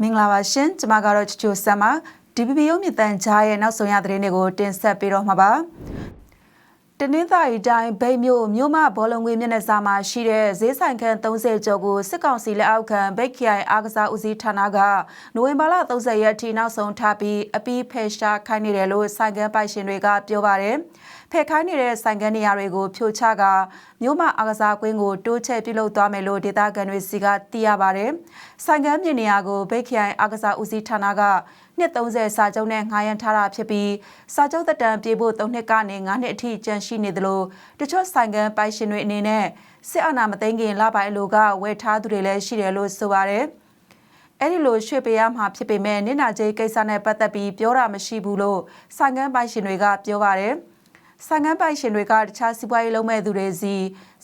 မင်္ဂလာပါရှင်ကျွန်မကတော့ချချိုဆမ်ပါ DPP ရုံးမြင့်တန်ကြားရဲ့နောက်ဆုံးရသတင်းတွေကိုတင်ဆက်ပေးတော့မှာပါတနင်္သာရီတိုင်းဗိတ်မြို့မြို့မဘောလုံးငွေမျက်နှာစာမှာရှိတဲ့ဈေးဆိုင်ခန်း30ကျော်ကိုစစ်ကောင်စီလက်အောက်ခံဗိတ်ခိုင်အားကစားဦးစီးဌာနကနိုဝင်ဘာလ30ရက်ထိနောက်ဆုံးထားပြီးအပီးဖယ်ရှားခိုင်းနေတယ်လို့ဆိုင်ကန်းပိုင်ရှင်တွေကပြောပါတယ် ဖယ်ခိုင်းနေတဲ့ဆိုင်ကန်းနေရာတွေကိုဖြိုချကမြို့မအားကစားကွင်းကိုတိုးချဲ့ပြုလုပ်သွားမယ်လို့ဒေသခံတွေစီကသိရပါတယ်ဆိုင်ကန်းမြေနေရာကိုဗိတ်ခိုင်အားကစားဦးစီးဌာနကနှစ်30စာချုပ်နဲ့ငှားရမ်းထားတာဖြစ်ပြီးစာချုပ်သက်တမ်းပြေဖို့3နှစ်ကနေ9နှစ်အထိကျန်ရှိနေသလိုတချို့ဆိုင်ကန်းပိုင်ရှင်တွေအနေနဲ့စစ်အာဏာမသိမ်းခင်လပိုင်းအလိုကဝယ်ထားသူတွေလည်းရှိတယ်လို့ဆိုပါတယ်။အဲ့ဒီလိုရွှေ့ပေးရမှာဖြစ်ပေမဲ့နင့်နာကျေးကိစ္စနဲ့ပတ်သက်ပြီးပြောတာမရှိဘူးလို့ဆိုင်ကန်းပိုင်ရှင်တွေကပြောပါတယ်။ ဆိုင်ကန်းပိုင်ရှင်တွေကတခြားစီးပွားရေးလုပ်မဲ့သူတွေစီ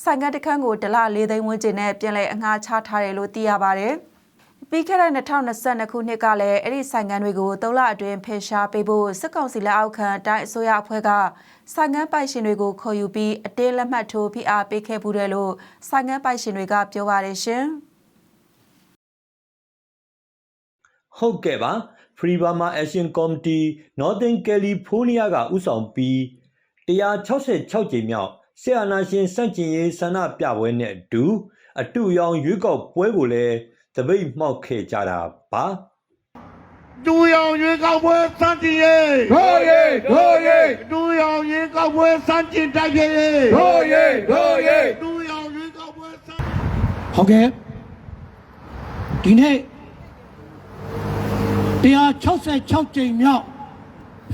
ဆိုင်ကန်းတစ်ခန်းကိုဒလ၄သိန်းဝန်းကျင်နဲ့ပြန်လည်အငှားချထားတယ်လို့သိရပါတယ်။ပြီးခဲ့တဲ့2022ခုနှစ်ကလည်းအဲ့ဒီဆိုင်ငံတွေကို၃လအတွင်းဖယ်ရှားပေးဖို့စစ်ကောင်စီလက်အောက်ခံတိုင်းအစိုးရအဖွဲ့ကဆိုင်ငံပိုင်ရှင်တွေကိုခေါ်ယူပြီးအတင်းလက်မှတ်ထိုးဖိအားပေးခဲ့မှုတယ်လို့ဆိုင်ငံပိုင်ရှင်တွေကပြောပါတယ်ရှင်။ဟုတ်ကဲ့ပါ Free Burma Action Committee Northern California ကဥဆောင်ပြီး 166ကြိမ်မြောက်ဆီယနာရှင်စန့်ကျင်ရေးဆန္ဒပြပွဲနဲ့အတူအတူရောင်ရွေးကောက်ပွဲကိုလည်းတပိတ်မှောက်ခဲ့ကြတာပါတူရောင်ရွေးကောက်ပွဲစန့်ကျင်ရေးဒိုယေဒိုယေတူရောင်ရွေးကောက်ပွဲစန့်ကျင်တိုက်ရေးဒိုယေဒိုယေတူရောင်ရွေးကောက်ပွဲစန့်ဟုတ်ကဲ့ဒီနေ့166ကြိမ်မြောက်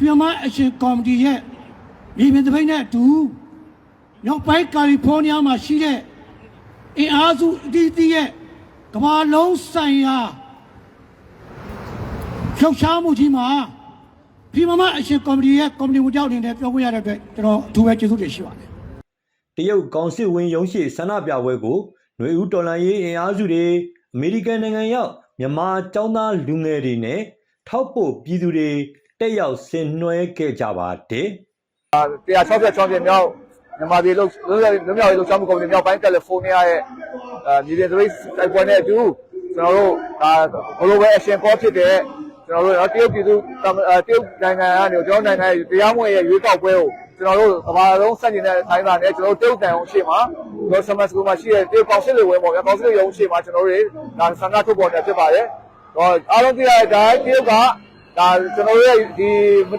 မြန်မာအရှင်ကော်မတီရဲ့ ပြည်ပသပိတ်နဲ့အတူမြောက်ပိုင်းကာလီဖိုးနီးယားမှာရှိတဲ့အင်အားစုအသီးသီးရဲ့ကမ္ဘာလုံးဆိုင်ရာလှုပ်ရှားမှုကြီးမှာပြည်မအရှင်ကော်မတီရဲ့ကော်မတီဝင်ကြောက်အနေနဲ့ပြောခွင့်ရတဲ့အတွက်ကျွန်တော်အထူးပဲကျေးဇူးတင်ရှိပါတယ် တရုတ်ကောင်စစ်ဝင်ရုံးရှိဆန္ဒပြပွဲကိုຫນွေဦးတော်လန်ရေးအင်အားစုတွေအမေရိကန်နိုင်ငံရောက်မြန်မာចောင်းသားလူငယ်တွေနဲ့ထောက်ပို့ပြည်သူတွေတက်ရောက်ဆင်နွှဲခဲ့ကြပါတယ် 166ပြည့်မြောက်မြန်မာပြည်လုံးလုံးလုံးမြောက်ရေးလှုပ်ရှားမှုကော်မတီမြောက်ပိုင်းကယ်လီဖိုးနီးယားရဲ့အဲမြေပြင်သပိတ်တိုက်ပွဲနဲ့အတူကျွန်တော်တို့ဒါ global action call ဖြစ်တဲ့ကျွန်တော်တို့တရုတ်ပြည်သူအဲတရုတ်နိုင်ငံကနေကျွန်တော်နိုင်ငံရဲ့တရားမဝင်ရဲ့ရွေးကောက်ပွဲကိုကျွန်တော်တို့ကမ္ဘာလုံးစတင်တဲ့တိုင်းသားနဲ့ကျွန်တော်တို့တရုတ်တန်အောင်ရှေ့မှာကျွန်တော်ဆမတ်စကူမှာရှိတဲ့တရုတ်ကောင်စစ်တွေဝင်ပေါ့ဗျာကောင်စစ်တွေရုံးရှေ့မှာကျွန်တော်တို့ဒါဆန္ဒထုတ်ပေါ်နေဖြစ်ပါတယ်ဟောအားလုံးသိရတဲ့အတိုင်းတရုတ်ကဒါကျွန်တော်တို့ရဲ့ဒီ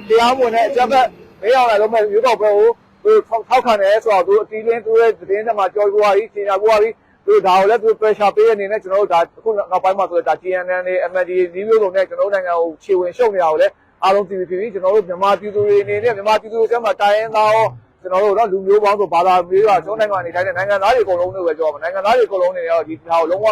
တရားမဝင်တဲ့အကြမ်းဖက် မေးအောင်လည်းလုံးမဲ့ရွေးကောက်ပွဲကိုသူထောက်ခံတယ်ဆိုတော့သူအတီးလင်းသူရဲ့သတင်းတွေမှာကြော်ကြွားပြီးချိန်ညာပွားပြီးသူဒါကိုလည်းသူ pressure ပေးတဲ့အနေနဲ့ကျွန်တော်တို့ဒါအခုနောက်ပိုင်းမှာဆိုတော့ဒါ GNN နဲ့ MND ဒီမျိုးလုံးနဲ့ကျွန်တော်တို့နိုင်ငံကိုခြေဝင်ရှုပ်နေတာကိုလည်းအားလုံးသိပြီးပြီကျွန်တော်တို့မြန်မာပြည်သူတွေအနေနဲ့မြန်မာပြည်သူတွေထဲမှာတိုင်းရင်းသားရောကျွန်တော်တို့တော့လူမျိုးပေါင်းဆိုဘာသာမျိုးကကျွန်တော်နိုင်ငံနေတိုင်းနိုင်ငံသားတွေအကုန်လုံးတွေပဲပြောပါနိုင်ငံသားတွေအကုန်လုံးတွေရောဒီဟာကိုလုံးဝ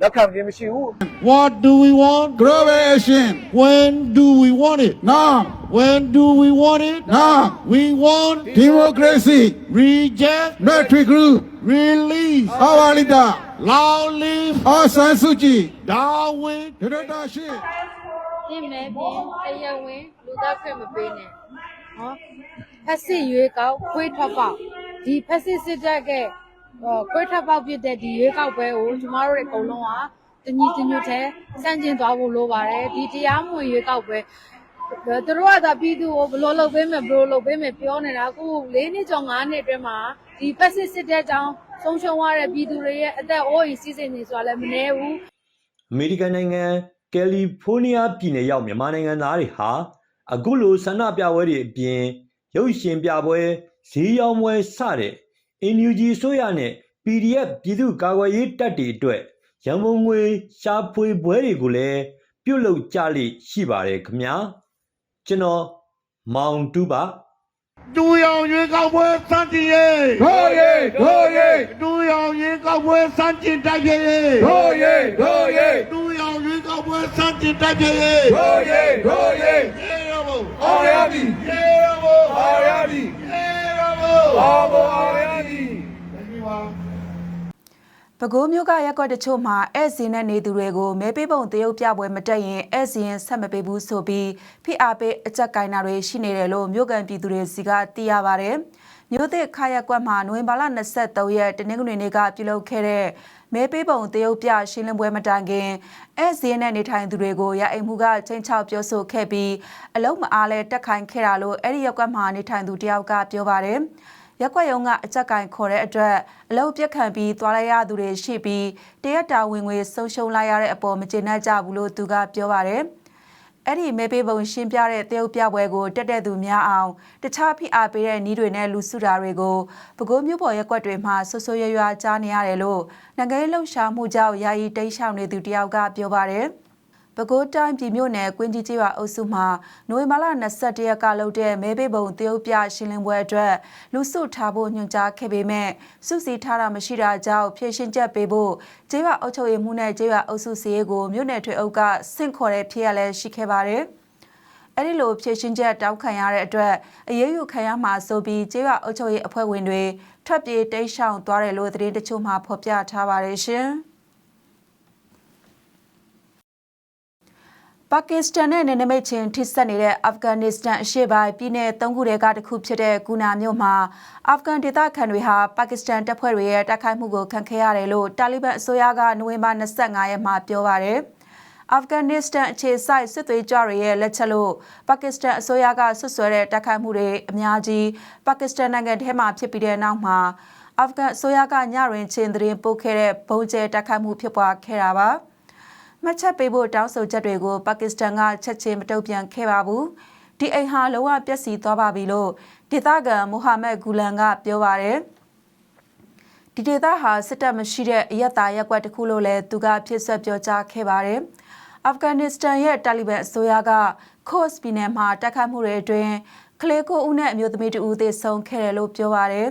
လက်ခံခြင်းမရှိဘူး What do we want global action When do we want it now When do we want it now We want democracy reject military group release our leader long live Aung San Suu Kyi Darwin dictatorship ပြင်မဲ့ပြင်တရားဝင်လူသားခွင့်မပေးနဲ့ဟောဖက်စစ်ရွေးကောက်ခွေးထွက်ပေါက်ဒီဖက်စစ်စစ်တပ်ကဟောခွေးထွက်ပေါက်ဖြစ်တဲ့ဒီရွေးကောက်ပွဲကိုကျမတို့တွေအကုန်လုံးကတညီတညွတ်တဲ့စန့်ကျင်သွားဖို့လိုပါတယ်ဒီတရားမဝင်ရွေးကောက်ပွဲ သူတို့ကသာပြည်သူကိုဘယ်လိုလုပ်ပေးမယ်ဘယ်လိုလုပ်ပေးမယ်ပြောနေတာအခု၄နှစ်ကျော်၅နှစ်အတွင်းမှာဒီဖက်စစ်စစ်တပ်ကြောင့်ဆုံးရှုံးရတဲ့ပြည်သူတွေရဲ့အသက်အိုးအိမ်စီးစိမ်တွေဆိုတာလည်းမနှဲဘူးအမေရိကန်နိုင်ငံကယ်လီဖိုးနီးယားပြည်နယ်ရောက်မြန်မာနိုင်ငံသားတွေဟာအခုလိုဆန္ဒပြပွဲတွေအပြင်ရုပ်ရှင်ပြပွဲဈေးရောင်းပွဲစတဲ့ NUG ဆိုရနဲ့ PDF ပြည်သူ့ကာကွယ်ရေးတပ်တွေအတွက်ရန်ကုန်ငွေရှားဖွေပွဲတွေကိုလည်းပြုတ်လုပ်ကြလိရှိပါတယ်ခင်ဗျာ ကျွန်တော်မောင်တူပါတူရောင်ရွေးကောက်ပွဲစန့်ကျင်ရေးဒိုယေဒိုယေတူရောင်ရွေးကောက်ပွဲစန့်ကျင်တိုက်ရေးဒိုယေဒိုယေတူရောင်ရွေးကောက်ပွဲစန့်ကျင်တိုက်ရေးဒိုယေဒိုယေရေရမို့အောင်ရပြီရေရမို့အောင်ရပြီရေရမို့အောင်ပေါ်အောင်ရပြီဒီပါ ပဲခူးမြို့ကရက်ကွက်တချို့မှာဧည့်စင်တဲ့နေသူတွေကိုမဲပေးပုံတရုတ်ပြပွဲမတက်ရင်ဧည့်စင်ဆက်မပေးဘူးဆိုပြီးဖိအားပေးအကြက်ကင်နာတွေရှိနေတယ်လို့မြို့ကန်ပြည်သူတွေစီကသိရပါဗျ။မြို့သစ်ခါရက်ကွက်မှာနိုဝင်ဘာလ23ရက်တနင်္ဂနွေနေ့ကပြုလုပ်ခဲ့တဲ့မဲပေးပုံတရုတ်ပြရှင်းလင်းပွဲမတိုင်ခင်အဲဇင်းနဲ့နေထိုင်သူတွေကိုရအိမ်မှုကချင်းချောက်ပြောဆိုခဲ့ပြီးအလုံးမအားလဲတက်ခိုင်ခဲ့တာလို့အဲ့ဒီရက်ကွက်မှာနေထိုင်သူတယောက်ကပြောပါတယ် ရက်ကွက်ရုံကအကြက်ကင်ခေါ်တဲ့အတွက်အလုံးပြက်ခံပြီးသွားလိုက်ရသူတွေရှိပြီးတရက်တာဝင်ငွေဆုံးရှုံးလိုက်ရတဲ့အပေါ်မကျေနပ်ကြဘူးလို့သူကပြောပါတယ်အဲ့ဒီမဲပေးပုံရှင်းပြတဲ့တရုတ်ပြပွဲကိုတက်တဲ့သူများအောင်တခြားဖိအားပေးတဲ့နီးတွေနဲ့လူစုတာတွေကိုပဲခူးမြို့ပေါ်ရက်ကွက်တွေမှာဆွဆွရွရွကြားနေရတယ်လို့နိုင်ငံရေးလှုပ်ရှားမှုကြောင့်ယာယီတိတ်ရှောင်နေသူတယောက်ကပြောပါတယ်။ ပဲခူးတိုင်းပြည်မြို့နယ်ကွင်းကြီးကြီးရွာအုပ်စုမှာနိုဝင်ဘာလ21ရက်ကလုပ်တဲ့မဲပေးပုံတရုတ်ပြရှင်းလင်းပွဲအတွက်လူစုထားဖို့ညွှန်ကြားခဲ့ပေမဲ့စုစည်းထားတာမရှိတာကြောင့်ဖြည့်ရှင်းချက်ပေးဖို့ကျေးရွာအုပ်ချုပ်ရေးမှူးနဲ့ကျေးရွာအုပ်စုစည်းရေးကိုမြို့နယ်ထွေအုပ်ကဆင့်ခေါ်တဲ့ဖြစ်ရလဲရှိခဲ့ပါတယ်။အဲ့ဒီလိုဖြည့်ရှင်းချက်တောင်းခံရတဲ့အတွက်အရေးယူခံရမှာဆိုပြီးကျေးရွာအုပ်ချုပ်ရေးအဖွဲ့ဝင်တွေထွက်ပြေးတိတ်ရှောင်သွားတယ်လို့သတင်းတချို့မှဖော်ပြထားပါတယ်ရှင်။ ပါကစ္စတန်နဲ့နယ်နိမိတ်ချင်းထိစပ်နေတဲ့အာဖဂန်နစ္စတန်အရှေ့ပိုင်းပြည်내သုံးခုတည်းကတစ်ခုဖြစ်တဲ့ကူနာမြို့မှာအာဖဂန်ဒေသခံတွေဟာပါကစ္စတန်တပ်ဖွဲ့တွေရဲ့တိုက်ခိုက်မှုကိုခံခဲ့ရတယ်လို့တာလီဘန်အစိုးရကနိုဝင်ဘာ25ရက်မှာပြောပါတယ်။အာဖဂန်နစ္စတန်အခြေစိုက်စစ်သွေးကြွတွေရဲ့လက်ချက်လို့ပါကစ္စတန်အစိုးရကဆွဆွဲတဲ့တိုက်ခိုက်မှုတွေအများကြီးပါကစ္စတန်နိုင်ငံထဲမှာဖြစ်ပြီးတဲ့နောက်မှာအာဖဂန်အစိုးရကညရင်ချင်းသတင်းပို့ခဲ့တဲ့ဘုံကျဲတိုက်ခိုက်မှုဖြစ်ပွားခဲ့တာပါ။ မှတ်ချက်ပေးဖို့တောင်းဆိုချက်တွေကိုပါကစ္စတန်ကချက်ချင်းမတုံ့ပြန်ခဲ့ပါဘူးဒီအိမ်ဟာလုံးဝပျက်စီးသွားပါပြီလို့ဒေသခံမိုဟာမက်ဂူလန်ကပြောပါတယ်ဒီဒေသဟာစစ်တပ်မရှိတဲ့အယက်သားရက်ကွက်တစ်ခုလို့လည်းသူကဖြစ်ဆက်ပြောကြားခဲ့ပါတယ်အာဖဂန်နစ္စတန်ရဲ့တာလီဘန်အစိုးရကခော့စ်ပြည်နယ်မှာတိုက်ခိုက်မှုတွေအတွင်းကလေးကိုဦးနဲ့အမျိုးသမီးတူဦးသေဆုံးခဲ့တယ်လို့ပြောပါတယ်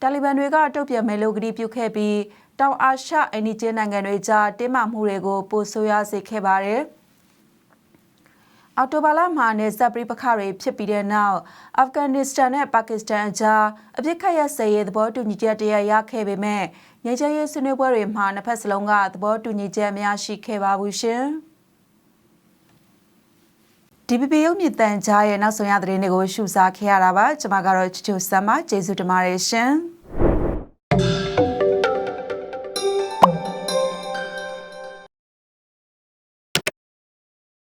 တာလီဘန်တွေကတုတ်ပြန်မယ်လို့ကတိပြုခဲ့ပြီး တောင်အာရှအိန္ဒိယနိုင်ငံတွေကြားတင်းမာမှုတွေကိုပိုဆိုးရွားစေခဲ့ပါတယ်။အော်တိုဘာလမှာနေဇက်ပရိပခတွေဖြစ်ပြီးတဲ့နောက်အာဖဂန်နစ္စတန်နဲ့ပါကစ္စတန်အကြားအပြစ်ခတ်ရစရေးသဘောတူညီချက်တရရခဲ့ပေမဲ့ငြိမ်းချမ်းရေးဆွေးနွေးပွဲတွေမှာနှစ်ဖက်စလုံးကသဘောတူညီချက်များရှိခဲ့ပါဘူးရှင်။ DPP ရုပ်မြင့်တန်ကြားရဲ့နောက်ဆုံးရသတင်းတွေကိုရှုစားခဲ့ရတာပါကျွန်မကတော့ချူချူဆမ်မကျေးဇူးတင်ပါတယ်ရှင်။